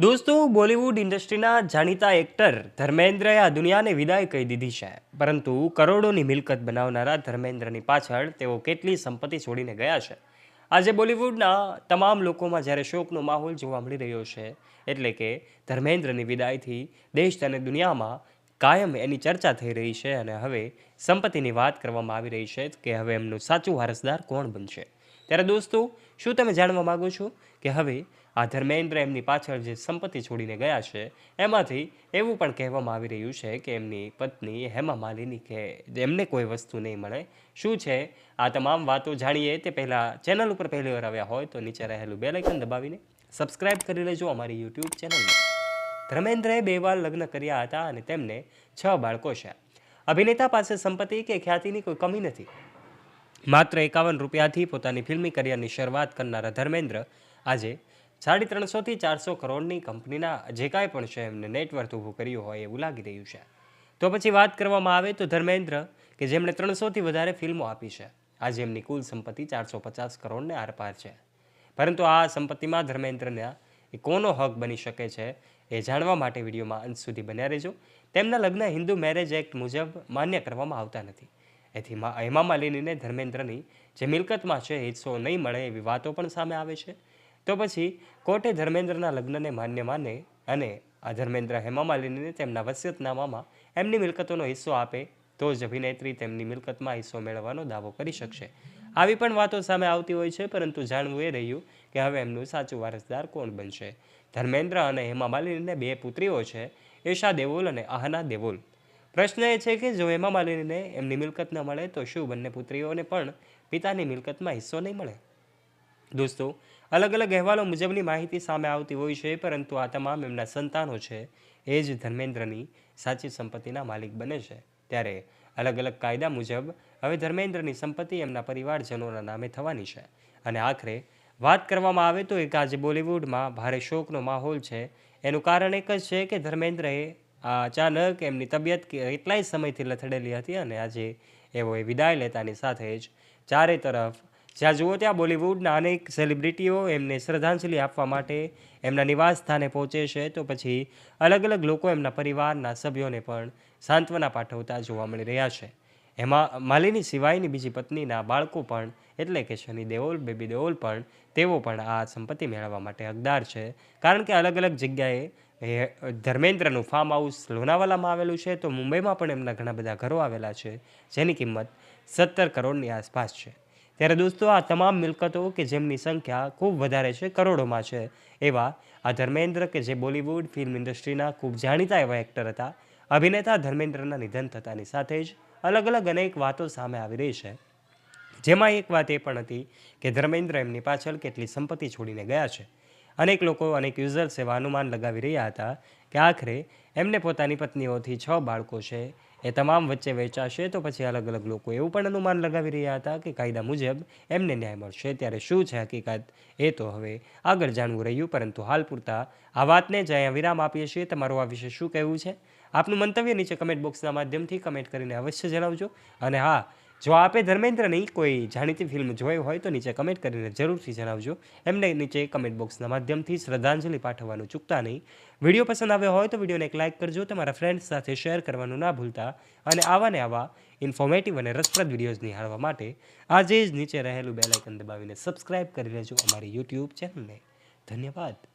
દોસ્તો, બોલિવૂડ ઇન્ડસ્ટ્રીના જાણીતા એક્ટર ધર્મેન્દ્રએ આ દુનિયાને વિદાય કહી દીધી છે. પરંતુ કરોડોની મિલકત બનાવનારા ધર્મેન્દ્રની પાછળ તેઓ કેટલી સંપત્તિ છોડીને ગયા છે? આજે બોલિવૂડના તમામ લોકોમાં જ્યારે શોકનો માહોલ જોવા મળી રહ્યો છે, એટલે કે ધર્મેન્દ્રની વિદાયથી દેશ અને દુનિયામાં કાયમ એની ચર્ચા થઈ રહી છે અને હવે સંપત્તિની વાત કરવામાં આવી રહી છે કે હવે એમનું સાચું વારસદાર કોણ બનશે? ત્યારે દોસ્તો, શું તમે જાણવા માગો છો કે હવે આ ધર્મેન્દ્ર એમની પાછળ જે સંપત્તિ છોડીને ગયા છે, એમાંથી એવું પણ કહેવામાં આવી રહ્યું છે કે એમની પત્ની હેમા માલિની કે એમને કોઈ વસ્તુ નહીં મળે. શું છે? આ તમામ વાતો જાણીએ તે પહેલાં ચેનલ ઉપર પહેલી વાર આવ્યા હોય તો નીચે રહેલું બેલાઇકન દબાવીને સબસ્ક્રાઇબ કરી લેજો અમારી યુટ્યુબ ચેનલને. ધર્મેન્દ્રએ બે વાર લગ્ન કર્યા હતા અને તેમને છ બાળકો છે. અભિનેતા પાસે સંપત્તિ કે ખ્યાતિની કોઈ કમી નથી. માત્ર એકાવન રૂપિયાથી પોતાની ફિલ્મી કરિયરની શરૂઆત કરનારા ધર્મેન્દ્ર આજે સાડી ત્રણસોથી ચારસો કરોડની કંપનીના જે કાંઈ પણ છે એમને નેટવર્થ ઊભું કર્યું હોય એવું લાગી રહ્યું છે. તો પછી વાત કરવામાં આવે તો ધર્મેન્દ્ર કે જેમણે ત્રણસોથી વધારે ફિલ્મો આપી છે. આજે એમની કુલ સંપત્તિ ચારસો પચાસ કરોડને આરપાર છે. પરંતુ આ સંપત્તિમાં ધર્મેન્દ્રના એ કોનો હક બની શકે છે એ જાણવા માટે વિડીયોમાં અંત સુધી બન્યા રહેજો. તેમના લગ્ન હિન્દુ મેરેજ એક્ટ મુજબ માન્ય કરવામાં આવતા નથી. એથી હેમા માલિનીને ધર્મેન્દ્રની જે મિલકતમાં છે, હિસ્સો નહીં મળે એવી વાતો પણ સામે આવે છે. તો પછી કોર્ટે ધર્મેન્દ્રના લગ્નને માન્ય માને અને આ ધર્મેન્દ્ર હેમા માલિનીને તેમના વસિયતનામામાં એમની મિલકતોનો હિસ્સો આપે, તો જ અભિનેત્રી તેમની મિલકતમાં હિસ્સો મેળવવાનો દાવો કરી શકશે. આવી પણ વાતો સામે આવતી હોય છે, પરંતુ જાણવું એ રહ્યું કે હવે એમનું સાચું વારસદાર કોણ બનશે? ધર્મેન્દ્ર અને હેમા માલિનીને બે પુત્રીઓ છે ઈશા દેવોલ અને આહના દેવોલ પ્રશ્ન એ છે કે જો હેમા માલિનીને એમની મિલકત ન મળે, તો શું બંને પુત્રીઓને પણ પિતાની મિલકતમાં હિસ્સો નહીં મળે? દોસ્તો અલગ અલગ અહેવાલો મુજબની માહિતી સામે આવતી હોય છે, પરંતુ આ તમામ એમના સંતાનો છે. એ જ ધર્મેન્દ્રની સાચી સંપત્તિના માલિક બને છે. ત્યારે અલગ અલગ કાયદા મુજબ હવે ધર્મેન્દ્રની સંપત્તિ એમના પરિવારજનોના નામે થવાની છે. અને આખરે વાત કરવામાં આવે તો એક આજે બોલિવૂડમાં ભારે શોકનો માહોલ છે. એનું કારણ એક જ છે કે ધર્મેન્દ્રએ આ અચાનક એમની તબિયત કેટલાય સમયથી લથડેલી હતી અને આજે એવો એ વિદાય લેતાની સાથે જ ચારે તરફ, જ્યાં જુઓ ત્યાં બોલિવૂડના અનેક સેલિબ્રિટીઓ એમને શ્રદ્ધાંજલિ આપવા માટે એમના નિવાસ સ્થાને પહોંચે છે. તો પછી અલગ અલગ લોકો એમના પરિવારના સભ્યોને પણ સાંત્વના પાઠવતા જોવા મળી રહ્યા છે. એમાં માલિની સિવાયની બીજી પત્નીના બાળકો પણ, એટલે કે શનિ દેઓલ, બેબી દેઓલ પણ, તેઓ પણ આ સંપત્તિ મેળવવા માટે હકદાર છે. કારણ કે અલગ અલગ જગ્યાએ ધર્મેન્દ્રનું ફાર્મ હાઉસ લોનાવાલામાં આવેલું છે, તો મુંબઈમાં પણ એમના ઘણા બધા ઘરો આવેલા છે, જેની કિંમત સત્તર કરોડની આસપાસ છે. ત્યારે દોસ્તો, આ તમામ મિલકતો કે જેમની સંખ્યા ખૂબ વધારે છે, કરોડોમાં છે, એવા આ ધર્મેન્દ્ર કે જે બોલિવૂડ ફિલ્મ ઇન્ડસ્ટ્રીના ખૂબ જાણીતા એવા એક્ટર હતા, અભિનેતા ધર્મેન્દ્રના નિધન થતાની સાથે જ અલગ અલગ અનેક વાતો સામે આવી રહી છે. જેમાં એક વાત એ પણ હતી કે ધર્મેન્દ્ર એમની પાછળ કેટલી સંપત્તિ છોડીને ગયા છે. અનેક લોકો, અનેક યુઝર્સ એવા અનુમાન લગાવી રહ્યા હતા કે આખરે એમને પોતાની પત્નીઓથી છ બાળકો છે. એ તમામ વચ્ચે વેચાશે તો પછી અલગ અલગ લોકો એવું પણ અનુમાન લગાવી રહ્યા હતા કે કાયદા મુજબ એમને ન્યાય મળશે. ત્યારે શું છે હકીકત? એ તો હવે આગળ જાણવું રહ્યું, પરંતુ હાલ પૂરતા આ વાતને જ અહીંયા વિરામ આપીએ છીએ. તમારું આ વિશે શું કહેવું છે? આપનું મંતવ્ય નીચે કમેન્ટ બોક્સના માધ્યમથી કમેન્ટ કરીને અવશ્ય જણાવજો. અને હા જો આપે ધર્મેન્દ્રની કોઈ જાણીતી ફિલ્મ જોઈ હોય તો નીચે કમેન્ટ કરીને જરૂરથી જણાવજો. એમને નીચે કમેન્ટ બોક્સના માધ્યમથી શ્રદ્ધાંજલિ પાઠવવાનું ચૂકતા નહીં. વીડિયો પસંદ આવ્યો હોય તો વિડીયોને એક લાઇક કરજો, તમારા ફ્રેન્ડ્સ સાથે શેર કરવાનું ના ભૂલતા અને આવા ને આવા ઇન્ફોર્મેટિવ અને રસપ્રદ વિડીયોઝ નિહાળવા માટે આજે જ નીચે રહેલું બેલાઇકન દબાવીને સબસ્ક્રાઇબ કરી લેજો અમારી યુટ્યુબ ચેનલને ધન્યવાદ.